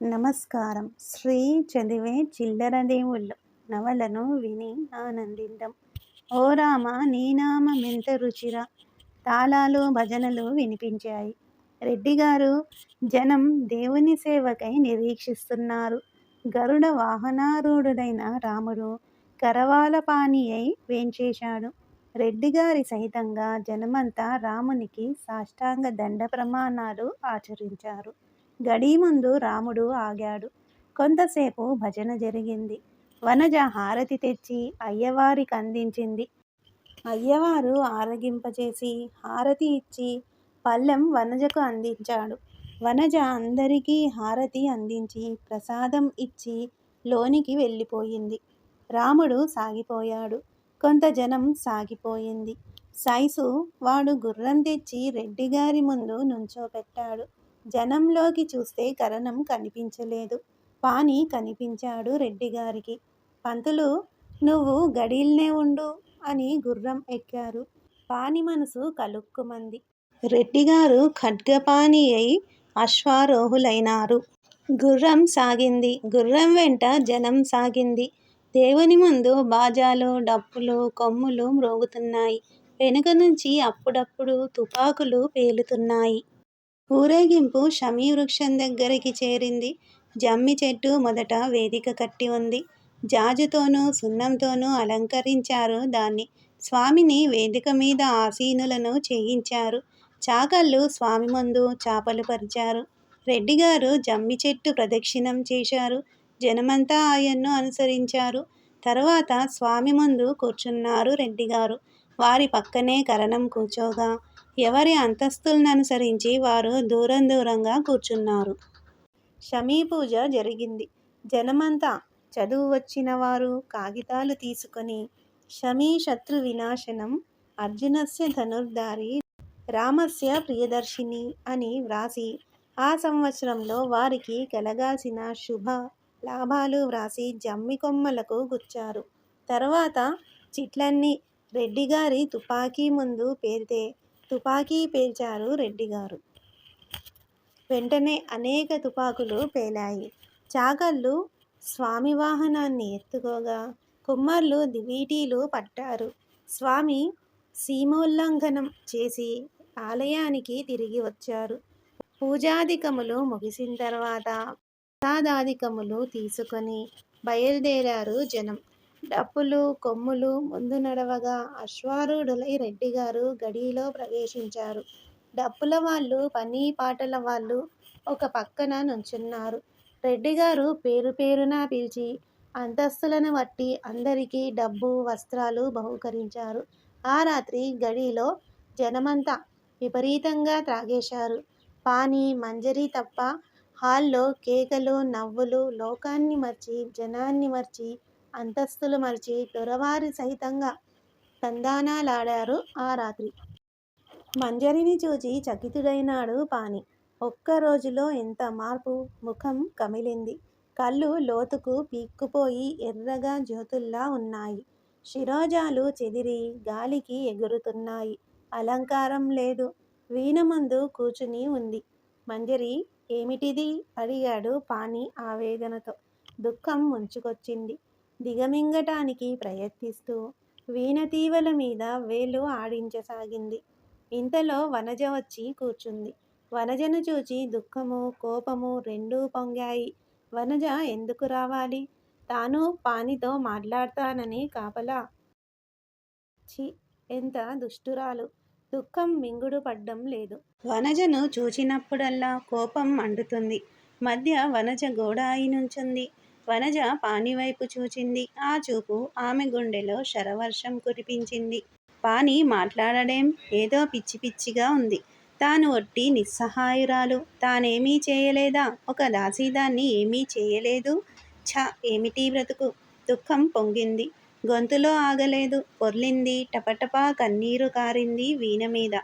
నమస్కారం. శ్రీ చదివే చిల్లర దేవుళ్ళు నవలను విని ఆనందిద్దాం. ఓ రామ నీ ఎంత రుచిరా. తాళాలు భజనలు వినిపించాయి. రెడ్డిగారు జనం దేవుని సేవకై నిరీక్షిస్తున్నారు. గరుడ వాహనారూఢుడైన రాముడు కరవాలపాణి అయి వేంచేశాడు. రెడ్డిగారి సహితంగా జనమంతా రామునికి సాష్టాంగ దండ ప్రమాణాలు ఆచరించారు. గడి ముందు రాముడు ఆగాడు. కొంతసేపు భజన జరిగింది. వనజ హారతి తెచ్చి అయ్యవారికి అందించింది అయ్యవారు ఆరగింపచేసి హారతి ఇచ్చి పళ్ళెం వనజకు అందించాడు. వనజ అందరికీ హారతి అందించి ప్రసాదం ఇచ్చి లోనికి వెళ్ళిపోయింది. రాముడు సాగిపోయాడు. కొంత జనం సాగిపోయింది. సైసు వాడు గుర్రం తెచ్చి రెడ్డిగారి ముందు నుంచోపెట్టాడు. జనంలోకి చూస్తే కరణం కనిపించలేదు. పాని కనిపించాడు రెడ్డిగారికి పంతులు నువ్వు గడీల్నే ఉండు అని గుర్రం ఎక్కారు. పాని మనసు కలుక్కుమంది. రెడ్డిగారు ఖడ్గపాని అయి అశ్వారోహులైనారు. గుర్రం సాగింది. గుర్రం వెంట జనం సాగింది. దేవుని ముందు బాజాలు డప్పులు కొమ్ములు మ్రోగుతున్నాయి. వెనుక నుంచి అప్పుడప్పుడు తుపాకులు పేలుతున్నాయి. ఊరేగింపు వృక్షం దగ్గరికి చేరింది. జమ్మి చెట్టు మొదట వేదిక కట్టి ఉంది. జాజుతోనూ సున్నంతోనూ అలంకరించారు దాన్ని. స్వామిని వేదిక మీద ఆసీనులను చేయించారు. చాకళ్ళు స్వామి ముందు చాపలు పరిచారు. రెడ్డిగారు జమ్మి చెట్టు ప్రదక్షిణం చేశారు. జనమంతా ఆయన్ను అనుసరించారు. తరువాత స్వామి ముందు కూర్చున్నారు రెడ్డిగారు వారి పక్కనే కరణం కూర్చోగా ఎవరి అంతస్తులననుసరించి వారు దూరం దూరంగా కూర్చున్నారు. షమీ పూజ జరిగింది. జనమంతా చదువు వచ్చిన వారు కాగితాలు తీసుకొని షమీ శత్రు వినాశనం అర్జునస్య ధనుర్ధారి రామస్య ప్రియదర్శిని అని వ్రాసి ఆ సంవత్సరంలో వారికి కలగాల్సిన శుభ లాభాలు వ్రాసి జమ్మి కొమ్మలకు గుచ్చారు. తర్వాత చిట్లన్నీ రెడ్డిగారి తుపాకీ ముందు పేరితే తుపాకీ పేల్చారు రెడ్డిగారు వెంటనే అనేక తుపాకులు పేలాయి. చాకళ్ళు స్వామి వాహనాన్ని ఎత్తుకోగా కుమ్మర్లు దివీటీలు పట్టారు. స్వామి సీమోల్లంఘనం చేసి ఆలయానికి తిరిగి వచ్చారు. పూజాధికములు ముగిసిన తర్వాత ప్రసాదాధికములు తీసుకొని బయలుదేరారు జనం. డప్పులు కొమ్ములు ముందు నడవగా అశ్వారూఢులై రెడ్డిగారు గడిలో ప్రవేశించారు. డప్పుల వాళ్ళు పని పాటల వాళ్ళు ఒక పక్కన నుంచున్నారు. రెడ్డిగారు పేరు పేరున పిలిచి అంతస్తులను బట్టి అందరికీ డబ్బు వస్త్రాలు బహుకరించారు. ఆ రాత్రి గడిలో జనమంతా విపరీతంగా త్రాగేశారు. పానీ మంజరి తప్ప హాల్లో కేకలు నవ్వులు లోకాన్ని మర్చి జనాన్ని మర్చి అంతస్తులు మరిచి దొరవారి సహితంగా తందానాలాడారు ఆ రాత్రి. మంజరిని చూచి చకితుడైనాడు పాని ఒక్క రోజులో ఎంత మార్పు? ముఖం కమిలింది. కళ్ళు లోతుకు పీక్కుపోయి ఎర్రగా జ్యోతుల్లా ఉన్నాయి. శిరోజాలు చెదిరి గాలికి ఎగురుతున్నాయి. అలంకారం లేదు. వీణ ముందు కూచుని ఉంది. మంజరి ఏమిటిది? అడిగాడు పాని ఆవేదనతో. దుఃఖం ముంచుకొచ్చింది. దిగమింగటానికి ప్రయత్నిస్తూ వీణతీవల మీద వేలు ఆడించసాగింది. ఇంతలో వనజ వచ్చి కూర్చుంది. వనజను చూచి దుఃఖము కోపము రెండూ పొంగాయి. వనజ ఎందుకు రావాలి? తాను పానితో మాట్లాడతానని కాపలా? చి ఎంత దుష్టురాలు. దుఃఖం మింగుడు పడ్డం లేదు. వనజను చూచినప్పుడల్లా కోపం మండుతుంది మధ్య వనజ గోడాయి నుంచుంది వనజ పాని వైపు చూచింది. ఆ చూపు ఆమె గుండెలో శరవర్షం కురిపించింది. పాని మాట్లాడడేం ఏదో పిచ్చి పిచ్చిగా ఉంది. తాను ఒట్టి నిస్సహాయురాలు. తానేమీ చేయలేదా? ఒక దాసీదాన్ని ఏమీ చేయలేదు? ఛ! ఏమిటి బ్రతుకు? దుఃఖం పొంగింది. గొంతులో ఆగలేదు. పొర్లింది. టపటపా కన్నీరు కారింది వీణ మీద.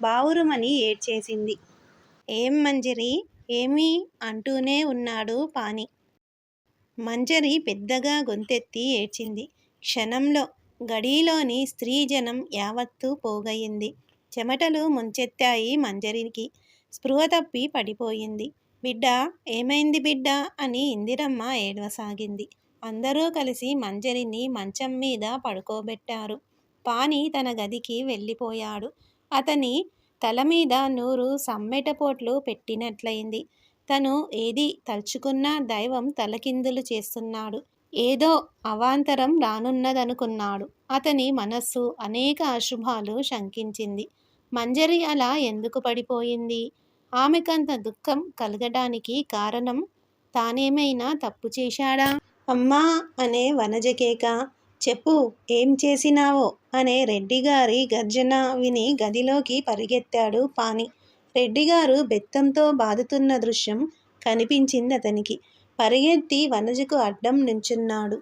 బావురుమని ఏడ్చేసింది. ఏం మంజరి? ఏమీ అంటూనే ఉన్నాడు పాని. మంజరి పెద్దగా గొంతెత్తి ఏడ్చింది. క్షణంలో గడిలోని స్త్రీజనం యావత్తూ పోగయింది చెమటలు ముంచెత్తాయి మంజరికి. స్పృహ తప్పి పడిపోయింది. బిడ్డ ఏమైంది బిడ్డ అని ఇందిరమ్మ ఏడవసాగింది. అందరూ కలిసి మంజరిని మంచం మీద పడుకోబెట్టారు. పాని తన గదికి వెళ్ళిపోయాడు. అతని తల మీద నూరు సమ్మెటపోట్లు పెట్టినట్లయింది. తను ఏది తలుచుకున్నా దైవం తలకిందులు చేస్తున్నాడు. ఏదో అవాంతరం రానున్నదనుకున్నాడు. అతని మనస్సు అనేక అశుభాలు శంకించింది. మంజరి అలా ఎందుకు పడిపోయింది? ఆమెకంత దుఃఖం కలగడానికి కారణం తానేమైనా తప్పు చేశాడా? అమ్మా అనే వనజకేక చెప్పు ఏం చేసినావో అనే రెడ్డిగారి గర్జన విని గదిలోకి పరిగెత్తాడు పాని రెడ్డిగారు బెత్తంతో బాదుతున్న దృశ్యం కనిపించింది అతనికి. పరిగెత్తి వనజకు అడ్డం నించున్నాడు.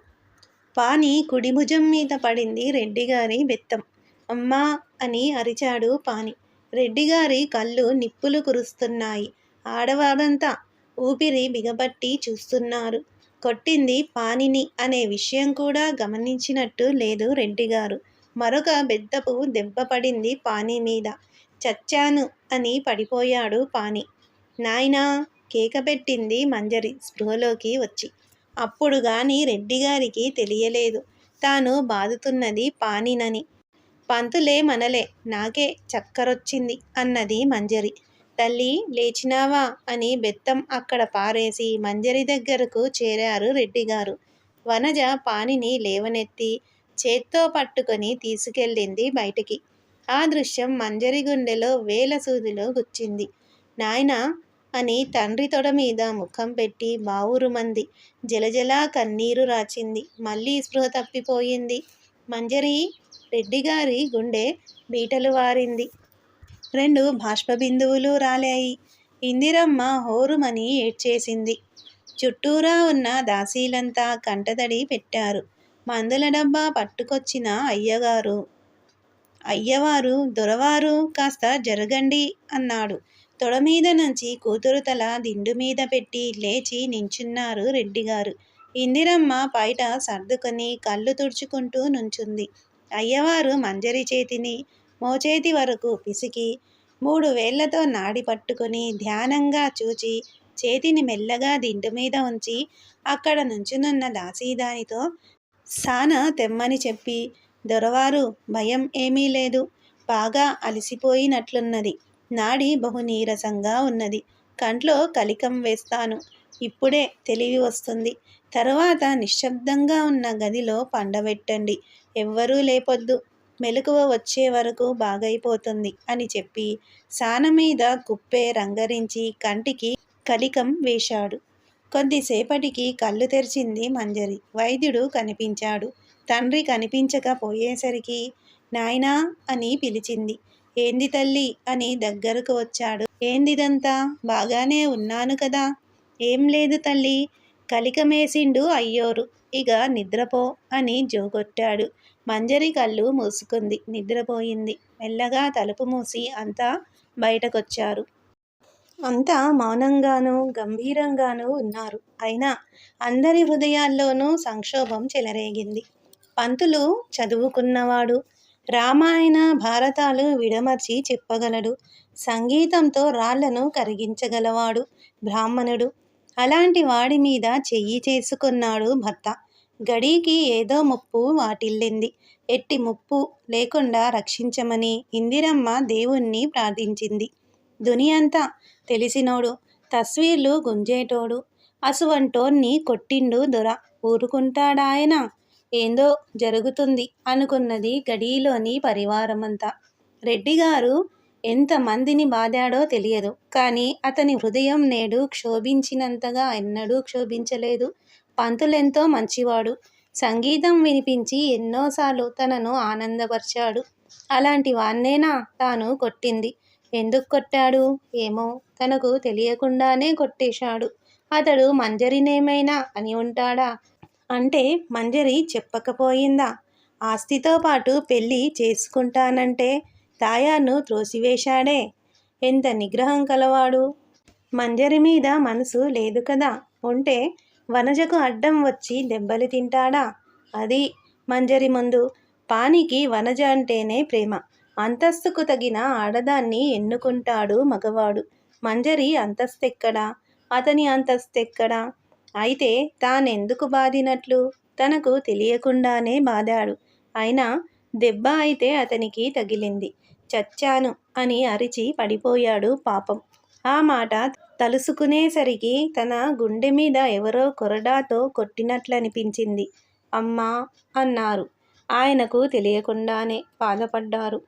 పాని కుడిభుజం మీద పడింది రెడ్డిగారి బెత్తం. అమ్మా అని అరిచాడు పాని. రెడ్డిగారి కళ్ళు నిప్పులు కురుస్తున్నాయి. ఆడవారంతా ఊపిరి బిగబట్టి చూస్తున్నారు. కొట్టింది పానిని అనే విషయం కూడా గమనించినట్టు లేదు రెడ్డిగారు. మరొక బెద్దపు దెబ్బ పడింది పాని మీద. చచ్చాను అని పడిపోయాడు పాని. నాయనా! కేక పెట్టింది మంజరి స్పృహలోకి వచ్చి. అప్పుడు గాని రెడ్డిగారికి తెలియలేదు. తాను బాదుతున్నది పానినని. పంతులే మనలే నాకే చక్కరొచ్చింది అన్నది మంజరి. తల్లి లేచినావా అని బెత్తం అక్కడ పారేసి మంజరి దగ్గరకు చేరారు రెడ్డిగారు. వనజ పానిని లేవనెత్తి చేత్తో పట్టుకొని తీసుకెళ్ళింది బయటికి. ఆ దృశ్యం మంజరి గుండెలో వేల సూదిలో గుచ్చింది. నాయనా అని తండ్రి తొడ మీద ముఖం పెట్టి బావురుమంది జలజలా కన్నీరు రాచింది. మళ్ళీ స్పృహ తప్పిపోయింది. మంజరి రెడ్డిగారి గుండె బీటలు వారింది. రెండు బాష్పబిందువులు రాలాయి. ఇందిరమ్మ హోరుమని ఏడ్చేసింది. చుట్టూరా ఉన్న దాసీలంతా కంటతడి పెట్టారు. మందుల డబ్బా పట్టుకొచ్చిన అయ్యగారు అయ్యవారు దొరవారు కాస్త జరగండి అన్నాడు. తొడ మీద నుంచి కూతురు తల దిండు మీద పెట్టి లేచి నించున్నారు రెడ్డిగారు. ఇందిరమ్మ బయట సర్దుకొని కళ్ళు తుడుచుకుంటూ నుంచుంది. అయ్యవారు మంజరి చేతిని మోచేతి వరకు పిసికి మూడు వేళ్ళతో నాడి పట్టుకొని ధ్యానంగా చూచి చేతిని మెల్లగా దిండు మీద ఉంచి అక్కడ నుంచునున్న దాసీదానితో సాన తెమ్మని చెప్పి దొరవారు భయం ఏమీ లేదు. బాగా అలసిపోయినట్లున్నది. నాడి బహు నీరసంగా ఉన్నది. కంట్లో కలికం వేస్తాను. ఇప్పుడే తెలివి వస్తుంది. తరువాత నిశ్శబ్దంగా ఉన్న గదిలో పండబెట్టండి. ఎవ్వరూ లేపొద్దు. మెలకువ వచ్చే వరకు బాగైపోతుంది అని చెప్పి సాన మీద కుప్పే రంగరించి కంటికి కలికం వేశాడు. కొద్దిసేపటికి కళ్ళు తెరిచింది మంజరి. వైద్యుడు కనిపించాడు. తండ్రి కనిపించకపోయేసరికి నాయనా అని పిలిచింది. ఏంది తల్లి? అని దగ్గరకు వచ్చాడు. ఏందిదంతా? బాగానే ఉన్నాను కదా. ఏం లేదు తల్లి. కలికమేసిండు అయ్యోరు. ఇక నిద్రపో అని జోగొట్టాడు. మంజరి కళ్ళు మూసుకుంది. నిద్రపోయింది. మెల్లగా తలుపు మూసి అంతా బయటకొచ్చారు. అంతా మౌనంగానూ గంభీరంగానూ ఉన్నారు. అయినా అందరి హృదయాల్లోనూ సంక్షోభం చెలరేగింది. పంతులు చదువుకున్నవాడు. రామాయణ భారతాలు విడమర్చి చెప్పగలడు. సంగీతంతో రాళ్ళను కరిగించగలవాడు బ్రాహ్మణుడు. అలాంటి వాడి మీద చెయ్యి చేసుకున్నాడు భర్త. గడికి ఏదో ముప్పు వాటిల్లింది. ఎట్టి ముప్పు లేకుండా రక్షించమని ఇందిరమ్మ దేవుణ్ణి ప్రార్థించింది. దునియంతా తెలిసినోడు తస్వీర్లు గుంజేటోడు. అసువంటోన్ని కొట్టిండు దొర. ఊరుకుంటాడాయన? ఏందో జరుగుతుంది అనుకున్నది గడిలోని పరివారమంతా. రెడ్డిగారు ఎంతమందిని బాధాడో తెలియదు. కానీ అతని హృదయం నేడు క్షోభించినంతగా ఎన్నడూ క్షోభించలేదు. పంతులెంతో మంచివాడు. సంగీతం వినిపించి ఎన్నోసార్లు తనను ఆనందపరిచాడు. అలాంటి వాన్నేనా తాను కొట్టింది. ఎందుకు కొట్టాడు? ఏమో తనకు తెలియకుండానే కొట్టేశాడు. అతడు మంజరినేమైనా అని ఉంటాడా? అంటే మంజరి చెప్పకపోయిందా? ఆస్తితో పాటు పెళ్ళి చేసుకుంటానంటే తాయాను త్రోసివేశాడే. ఎంత నిగ్రహం కలవాడు? మంజరి మీద మనసు లేదు కదా. ఉంటే వనజకు అడ్డం వచ్చి దెబ్బలు తింటాడా? అది మంజరి ముందు. పానికి వనజ అంటేనే ప్రేమ. అంతస్తుకు తగిన ఆడదాన్ని ఎన్నుకుంటాడు మగవాడు. మంజరి అంతస్తెక్కడా? అతని అంతస్తెక్కడా? అయితే తానెందుకు బాదినట్లు తనకు తెలియకుండానే బాధాడు. అయినా దెబ్బ అయితే అతనికి తగిలింది. చచ్చాను అని అరిచి పడిపోయాడు పాపం. ఆ మాట తలుసుకునేసరికి తన గుండె మీద ఎవరో కొరడాతో కొట్టినట్లనిపించింది. అమ్మా అన్నారు. ఆయనకు తెలియకుండానే బాధపడ్డారు.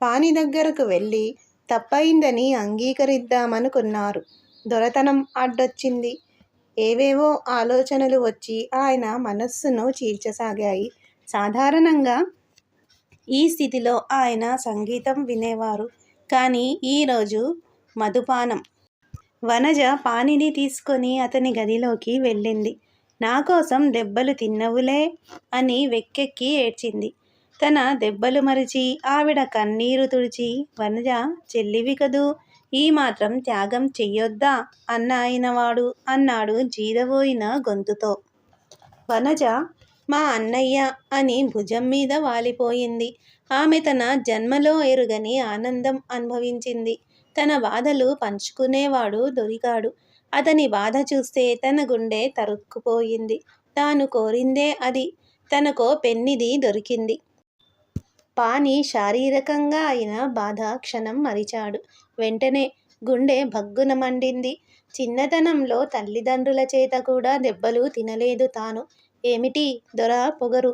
పాని దగ్గరకు వెళ్ళి తప్పైందని అంగీకరిద్దామనుకున్నారు. దొరతనం అడ్డొచ్చింది. ఏవేవో ఆలోచనలు వచ్చి ఆయన మనస్సును చీల్చసాగాయి. సాధారణంగా ఈ స్థితిలో ఆయన సంగీతం వినేవారు. కానీ ఈరోజు మధుపానం. వనజ పానిని తీసుకొని అతని గదిలోకి వెళ్ళింది. నా కోసం దెబ్బలు తిన్నవులే అని వెక్కెక్కి ఏడ్చింది. తన దెబ్బలు మరిచి ఆవిడ కన్నీరు తుడిచి వనజ చెల్లివి కదూ? ఈ మాత్రం త్యాగం చెయ్యొద్దా? అన్న అయినవాడు అన్నాడు జీరబోయిన గొంతుతో. వనజ మా అన్నయ్య అని భుజం మీద వాలిపోయింది. ఆమె తన జన్మలో ఎరుగని ఆనందం అనుభవించింది. తన బాధలు పంచుకునేవాడు దొరికాడు. అతని బాధ చూస్తే తన గుండె తరుక్కుపోయింది. తాను కోరిందే అది. తనకో పెన్నిది దొరికింది. పాని శారీరకంగా అయిన బాధ క్షణం మరిచాడు. వెంటనే గుండె భగ్గున మండింది. చిన్నతనంలో తల్లిదండ్రుల చేత కూడా దెబ్బలు తినలేదు తాను. ఏమిటి? దొర పొగరు.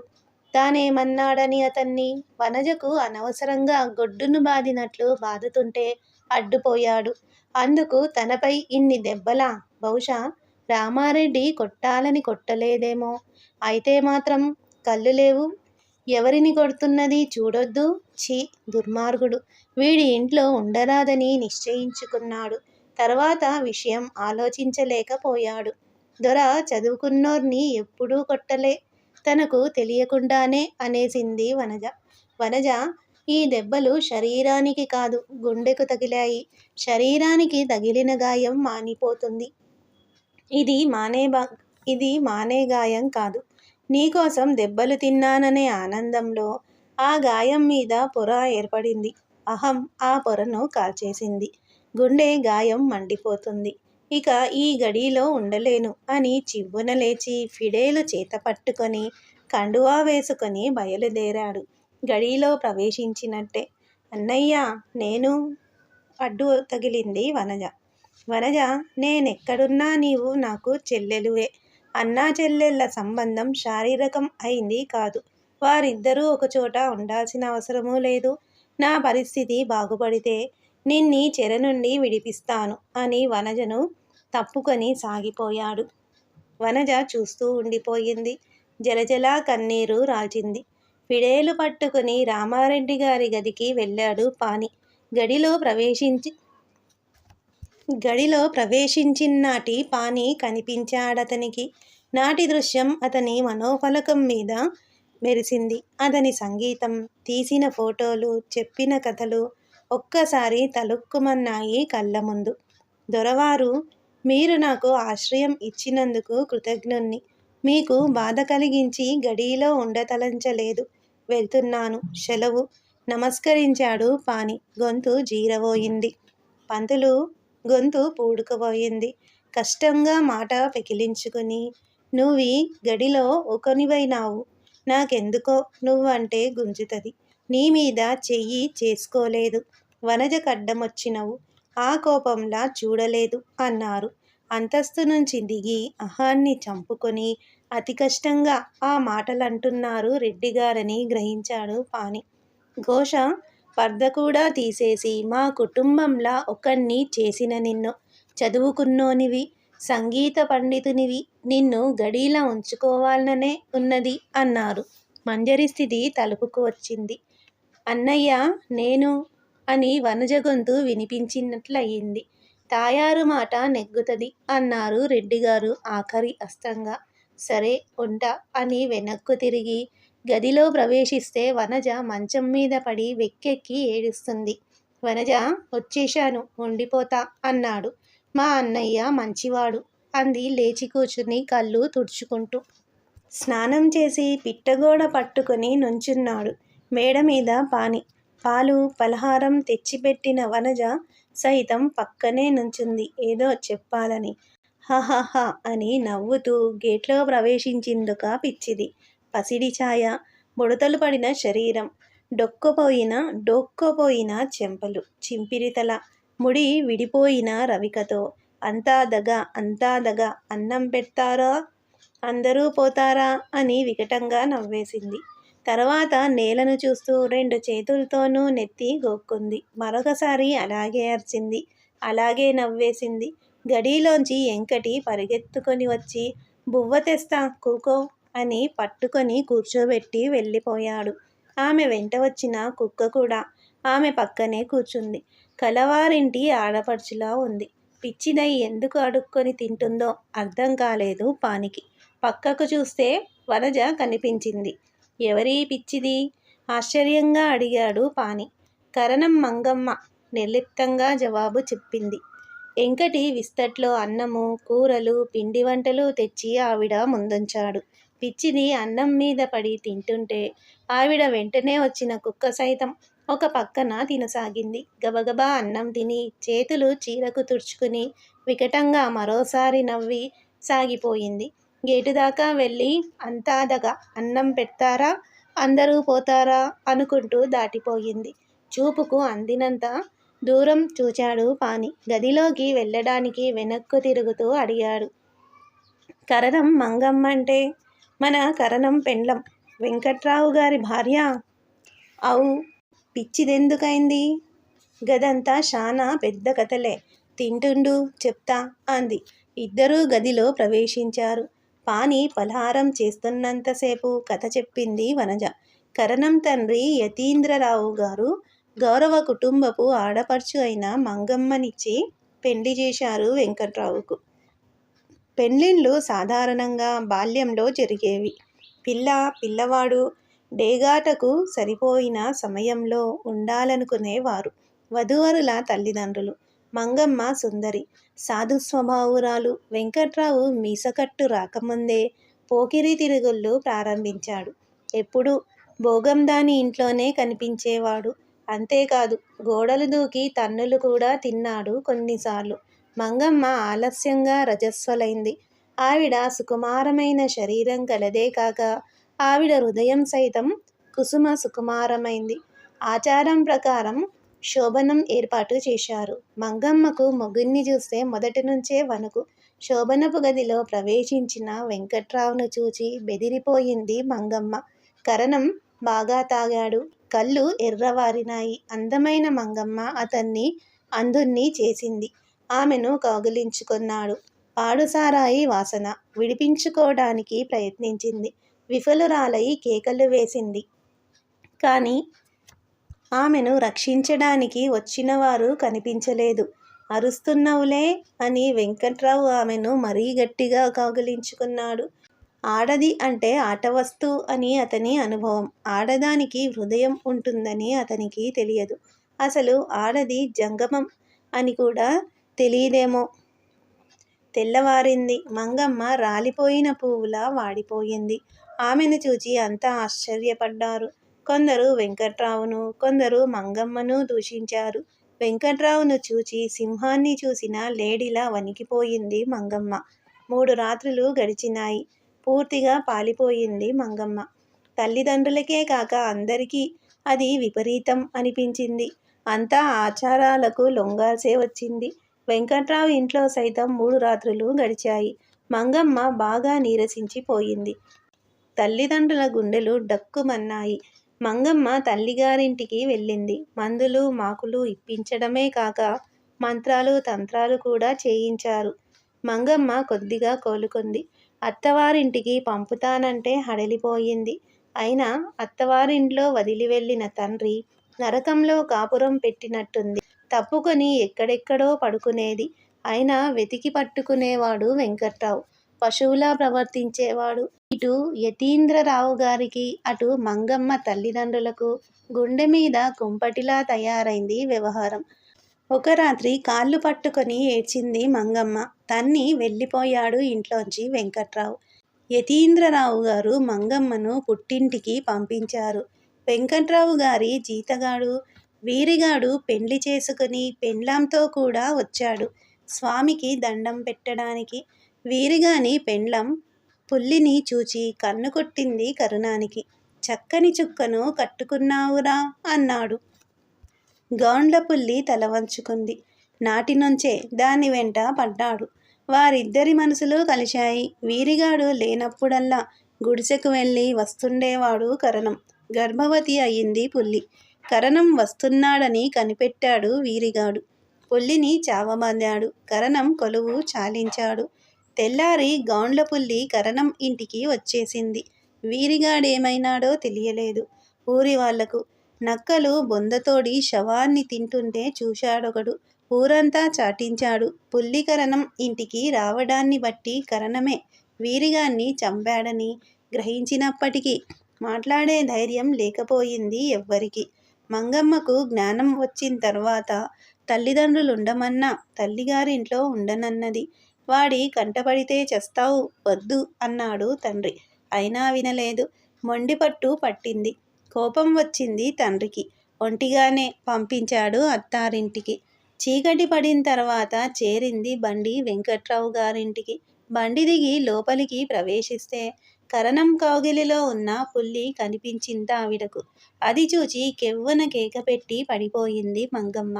తానేమన్నాడని అతన్ని? వనజకు అనవసరంగా గొడ్డును బాదినట్లు బాదుతుంటే అడ్డుపోయాడు. అందుకు తనపై ఇన్ని దెబ్బలా? బహుశా రామారెడ్డి కొట్టాలని కొట్టలేదేమో. అయితే మాత్రం కళ్ళు లేవు. ఎవరిని కొడుతున్నది చూడొద్దు? ఛీ దుర్మార్గుడు. వీడి ఇంట్లో ఉండరాదని నిశ్చయించుకున్నాడు. తర్వాత విషయం ఆలోచించలేకపోయాడు. దొర చదువుకున్నోర్ని ఎప్పుడూ కొట్టలే. తనకు తెలియకుండానే అనేసింది వనజ. వనజ ఈ దెబ్బలు శరీరానికి కాదు గుండెకు తగిలాయి. శరీరానికి తగిలిన గాయం మానిపోతుంది. ఇది మానే ఇది మానే గాయం కాదు. నీకోసం దెబ్బలు తిన్నాననే ఆనందంలో ఆ గాయం మీద పొర ఏర్పడింది. అహం ఆ పొరను కాల్చేసింది. గుండె గాయం మండిపోతుంది. ఇక ఈ గడిలో ఉండలేను అని చివ్వున లేచి ఫిడేలు చేత పట్టుకొని కండువా వేసుకొని బయలుదేరాడు. గడిలో ప్రవేశించినట్టే. అన్నయ్య నేను అడ్డు తగిలింది వనజ. వనజ నేనెక్కడున్నా నీవు నాకు చెల్లెలువే. అన్నా చెల్లెళ్ళ సంబంధం శారీరకం అయింది కాదు. వారిద్దరూ ఒకచోట ఉండాల్సిన అవసరమూ లేదు. నా పరిస్థితి బాగుపడితే నిన్ని చెర నుండి విడిపిస్తాను అని వనజను తప్పుకొని సాగిపోయాడు. వనజ చూస్తూ ఉండిపోయింది. జలజలా కన్నీరు రాల్చింది. ఫిడేలు పట్టుకుని రామారెడ్డి గారి గదికి వెళ్ళాడు పాని గడిలో ప్రవేశించి గడిలో ప్రవేశించినాటి పాని కనిపించాడతనికి. నాటి దృశ్యం అతని మనోఫలకం మీద మెరిసింది. అతని సంగీతం తీసిన ఫోటోలు చెప్పిన కథలు ఒక్కసారి తలుక్కుమన్నాయి కళ్ళ ముందు. దొరవారు మీరు నాకు ఆశ్రయం ఇచ్చినందుకు కృతజ్ఞుణ్ణి. మీకు బాధ కలిగించి గడిలో ఉండతలంచలేదు. వెళ్తున్నాను. సెలవు నమస్కరించాడు పాని గొంతు జీరబోయింది. పంతులు గొంతు పూడుకుపోయింది. కష్టంగా మాట పెకిలించుకుని నువ్వి గడిలో ఒకనివైనావు. నాకెందుకో నువ్వంటే గుంజుతుంది. నీ మీద చెయ్యి చేసుకోలేదు. వనజ కడ్డమొచ్చినవు. ఆ కోపంలా చూడలేదు అన్నారు. అంతస్తు నుంచి దిగి అహాన్ని చంపుకొని అతి కష్టంగా ఆ మాటలంటున్నారు రెడ్డిగారని గ్రహించాడు పాని ఘోష పర్ద కూడా తీసేసి మా కుటుంబంలా ఒకణ్ణి చేసిన నిన్ను. చదువుకున్నోనివి సంగీత పండితునివి నిన్ను గడీలా ఉంచుకోవాలననే ఉన్నది అన్నారు. మంజరి స్థితి తలుపుకు వచ్చింది. అన్నయ్య నేను అని వనజ గొంతు వినిపించినట్లయింది. తాయారు మాట నెగ్గుతుంది అన్నారు రెడ్డిగారు ఆఖరి అస్త్రంగా సరే ఉంటా అని వెనక్కు తిరిగి గదిలో ప్రవేశిస్తే వనజ మంచం మీద పడి వెక్కెక్కి ఏడుస్తుంది. వనజ వచ్చేశాను ఉండిపోతా అన్నాడు. మా అన్నయ్య మంచివాడు అంది లేచి కూర్చుని కళ్ళు తుడుచుకుంటూ. స్నానం చేసి పిట్టగోడ పట్టుకొని నుంచున్నాడు మేడ మీద పాని. పాలు పలహారం తెచ్చిపెట్టిన వనజ సైతం పక్కనే నుంచుంది. ఏదో చెప్పాలని. హహహ అని నవ్వుతూ గేట్లో ప్రవేశించిందుక పిచ్చిది. పసిడి ఛాయ, బుడతలు పడిన శరీరం, డొక్కపోయిన డొక్కపోయిన చెంపలు, చింపిరితల, ముడి విడిపోయిన రవికతో అంతా దగ అంతా దగ అన్నం పెడతారా అందరూ పోతారా? అని వికటంగా నవ్వేసింది. తర్వాత నేలను చూస్తూ రెండు చేతులతోనూ నెత్తి గోక్కుంది. మరొకసారి అలాగే అరిచింది. అలాగే నవ్వేసింది. గడిలోంచి ఎంకటి పరిగెత్తుకొని వచ్చి బువ్వ తెస్తా కూకో అని పట్టుకొని కూర్చోబెట్టి వెళ్ళిపోయాడు. ఆమె వెంట వచ్చిన కుక్క కూడా ఆమె పక్కనే కూర్చుంది. కలవారింటి ఆడపడుచులా ఉంది. పిచ్చిదై ఎందుకు అడుక్కొని తింటుందో అర్థం కాలేదు పానికి. పక్కకు చూస్తే వనజ కనిపించింది. ఎవరీ పిచ్చిది? ఆశ్చర్యంగా అడిగాడు పాని. కరణం మంగమ్మ నిర్లిప్తంగా జవాబు చెప్పింది. వెంకటి విస్తట్లో అన్నము కూరలు, పిండి వంటలు తెచ్చి ఆవిడ ముందుంచాడు. పిచ్చిది అన్నం మీద పడి తింటుంటే ఆవిడ వెంటనే వచ్చిన కుక్క సైతం ఒక పక్కన తినసాగింది. గబగబా అన్నం తిని చేతులు చీరకు తుడుచుకుని వికటంగా మరోసారి నవ్వి సాగిపోయింది. గేటు దాకా వెళ్ళి అంతాదగా అన్నం పెడతారా అందరూ పోతారా? అనుకుంటూ దాటిపోయింది. చూపుకు అందినంత దూరం చూచాడు పాని. గదిలోకి వెళ్ళడానికి వెనక్కు తిరుగుతూ అడిగాడు. కరణం మంగమ్మంటే మన కరణం పెండ్లం వెంకట్రావు గారి భార్య అవు పిచ్చిదెందుకైంది? గదంతా శానా పెద్ద కథలే తింటుండు చెప్తా అంది. ఇద్దరూ గదిలో ప్రవేశించారు. పాని పలహారం చేస్తున్నంతసేపు కథ చెప్పింది వనజ. కరణం తండ్రి యతీంద్రరావు గారు గౌరవ కుటుంబపు ఆడపడుచు అయిన మంగమ్మనిచ్చి పెండి చేశారు వెంకట్రావుకు. పెళ్ళిళ్ళు సాధారణంగా బాల్యంలో జరిగేవి. పిల్ల, పిల్లవాడు డేగాటకు సరిపోయిన సమయంలో ఉండాలనుకునేవారు వధూవరుల తల్లిదండ్రులు. మంగమ్మ సుందరి, సాధు స్వభావురాలు వెంకట్రావు మీసకట్టు రాకముందే పోకిరి తిరుగుళ్ళు ప్రారంభించాడు. ఎప్పుడు భోగందాని ఇంట్లోనే కనిపించేవాడు. అంతేకాదు గోడలు దూకి తన్నులు కూడా తిన్నాడు కొన్నిసార్లు. మంగమ్మ ఆలస్యంగా రజస్వలైంది. ఆవిడ సుకుమారమైన శరీరం కలదే కాక ఆవిడ హృదయం సైతం కుసుమ సుకుమారమైంది. ఆచారం ప్రకారం శోభనం ఏర్పాటు చేశారు. మంగమ్మకు మొగుణ్ణి చూస్తే మొదటి నుంచే వణుకు. శోభనపు గదిలో ప్రవేశించిన వెంకట్రావును చూచి బెదిరిపోయింది మంగమ్మ. కరణం బాగా తాగాడు. కళ్ళు ఎర్రవారినాయి. అందమైన మంగమ్మ అతన్ని అంధుణ్ణి చేసింది. ఆమెను కౌగిలించుకున్నాడు పాడుసారాయి వాసన. విడిపించుకోవడానికి ప్రయత్నించింది. విఫలురాలై కేకలు వేసింది. కానీ ఆమెను రక్షించడానికి వచ్చినవారు కనిపించలేదు. అరుస్తున్నవులే అని వెంకట్రావు ఆమెను మరీ గట్టిగా కౌగిలించుకున్నాడు. ఆడది అంటే ఆటవస్తు అని అతని అనుభవం. ఆడదానికి హృదయం ఉంటుందని అతనికి తెలియదు. అసలు ఆడది జంగమం అని కూడా తెలియదేమో తెల్లవారింది. మంగమ్మ రాలిపోయిన పువ్వులా వాడిపోయింది. ఆమెను చూచి అంతా ఆశ్చర్యపడ్డారు. కొందరు వెంకట్రావును, కొందరు మంగమ్మను దూషించారు. వెంకట్రావును చూచి సింహాన్ని చూసిన లేడిలా వణికిపోయింది మంగమ్మ. మూడు రాత్రులు గడిచినాయి. పూర్తిగా పాలిపోయింది మంగమ్మ. తల్లిదండ్రులకే కాక అందరికీ అది విపరీతం అనిపించింది. అంతా ఆచారాలకు లొంగాల్సే వచ్చింది. వెంకట్రావు ఇంట్లో సైతం మూడు రాత్రులు గడిచాయి. మంగమ్మ బాగా నీరసించిపోయింది తల్లిదండ్రుల గుండెలు డక్కుమన్నాయి. మంగమ్మ తల్లిగారింటికి వెళ్ళింది. మందులు మాకులు ఇప్పించడమే కాక మంత్రాలు తంత్రాలు కూడా చేయించారు. మంగమ్మ కొద్దిగా కోలుకుంది. అత్తవారింటికి పంపుతానంటే హడలిపోయింది. అయినా అత్తవారింట్లో వదిలి వెళ్ళిన తండ్రి నరకంలో కాపురం పెట్టినట్టుంది. తప్పుకొని ఎక్కడెక్కడో పడుకునేది. అయినా వెతికి పట్టుకునేవాడు వెంకట్రావు. పశువులా ప్రవర్తించేవాడు. ఇటు యతీంద్రరావు గారికి అటు మంగమ్మ తల్లిదండ్రులకు గుండె మీద కుంపటిలా తయారైంది వ్యవహారం. ఒక రాత్రి కాళ్ళు పట్టుకొని ఏడ్చింది మంగమ్మ. తన్ని వెళ్ళిపోయాడు ఇంట్లోంచి వెంకట్రావు. యతీంద్రరావు గారు మంగమ్మను పుట్టింటికి పంపించారు. వెంకట్రావుగారి జీతగాడు వీరిగాడు పెండ్లి చేసుకుని పెండ్లాంతో కూడా వచ్చాడు. స్వామికి దండం పెట్టడానికి వీరిగాని పెండ్లం పుల్లిని చూచి కన్ను కొట్టింది కరుణానికి. చక్కని చుక్కను కట్టుకున్నావురా అన్నాడు. గౌండ్ల పుల్లి తల వంచుకుంది. నాటి నుంచే దాని వెంట పడ్డాడు. వారిద్దరి మనసులు కలిశాయి. వీరిగాడు లేనప్పుడల్లా గుడిసెకు వెళ్ళి వస్తుండేవాడు కరణం. గర్భవతి అయింది పుల్లి. కరణం వస్తున్నాడని కనిపెట్టాడు వీరిగాడు. పుల్లిని చావమందాడు కరణం కొలువు చాలించాడు. తెల్లారి గౌండ్ల పుల్లి కరణం ఇంటికి వచ్చేసింది. వీరిగాడేమైనాడో తెలియలేదు ఊరి వాళ్ళకు. నక్కలు బొందతోడి శవాన్ని తింటుంటే చూశాడొకడు. ఊరంతా చాటించాడు. పుల్లి కరణం ఇంటికి రావడాన్ని బట్టి కరణమే వీరిగాన్ని చంపాడని గ్రహించినప్పటికీ మాట్లాడే ధైర్యం లేకపోయింది ఎవ్వరికి. మంగమ్మకు జ్ఞానం వచ్చిన తర్వాత తల్లిదండ్రులు ఉండమన్నా తల్లిగారింట్లో ఉండనన్నది. వాడి కంటపడితే చేస్తావు వద్దు అన్నాడు తండ్రి. అయినా వినలేదు. మొండిపట్టు పట్టింది. కోపం వచ్చింది తండ్రికి. ఒంటిగానే పంపించాడు అత్తారింటికి. చీకటి పడిన తర్వాత చేరింది బండి వెంకట్రావు గారింటికి. బండి దిగి లోపలికి ప్రవేశిస్తే కరణం కౌగిలిలో ఉన్న పుల్లి కనిపించింది ఆవిడకు అది చూచి కెవ్వన కేకపెట్టి పడిపోయింది మంగమ్మ.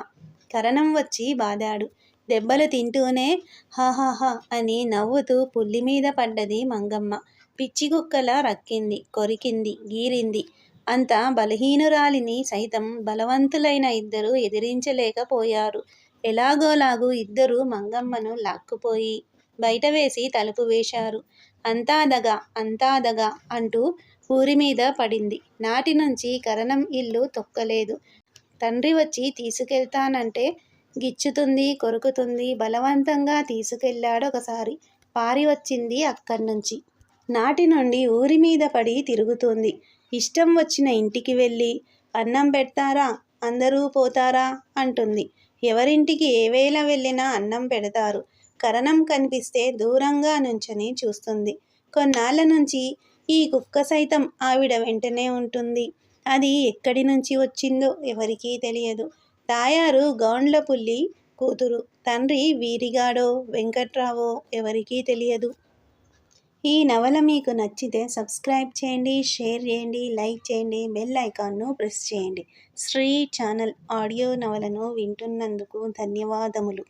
కరణం వచ్చి బాదాడు. దెబ్బలు తింటూనే హాహాహా అని నవ్వుతూ పుల్లి మీద పడ్డది మంగమ్మ. పిచ్చి కుక్కలా రక్కింది కొరికింది గీరింది. అంత బలహీనురాలిని సైతం బలవంతులైన ఇద్దరు ఎదిరించలేకపోయారు. ఎలాగోలాగు ఇద్దరు మంగమ్మను లాక్కుపోయి బయట వేసి తలుపు వేశారు. అంతాదగ అంతాదగ అంటూ ఊరి మీద పడింది. నాటి నుంచి కరణం ఇల్లు తొక్కలేదు. తండ్రి వచ్చి తీసుకెళ్తానంటే గిచ్చుతుంది కొరుకుతుంది బలవంతంగా తీసుకెళ్ళాడు ఒకసారి. పారి వచ్చింది అక్కడి నుంచి. నాటి నుండి ఊరి మీద పడి తిరుగుతుంది. ఇష్టం వచ్చిన ఇంటికి వెళ్ళి అన్నం పెడతారా అందరూ పోతారా అంటుంది. ఎవరింటికి ఏ వేళ వెళ్ళినా అన్నం పెడతారు. కరణం కనిపిస్తే దూరంగా నుంచని చూస్తుంది. కొన్నాళ్ళ నుంచి ఈ కుక్క సైతం ఆవిడ వెంటనే ఉంటుంది. అది ఎక్కడి నుంచి వచ్చిందో ఎవరికీ తెలియదు. తాయారు గౌండ్ల పుల్లి కూతురు. తండ్రి వీరిగాడో వెంకట్రావో ఎవరికీ తెలియదు. ఈ నవల మీకు నచ్చితే సబ్స్క్రైబ్ చేయండి షేర్ చేయండి లైక్ చేయండి బెల్ ఐకాన్ను ప్రెస్ చేయండి. శ్రీ ఛానల్ ఆడియో నవలను వింటున్నందుకు ధన్యవాదములు.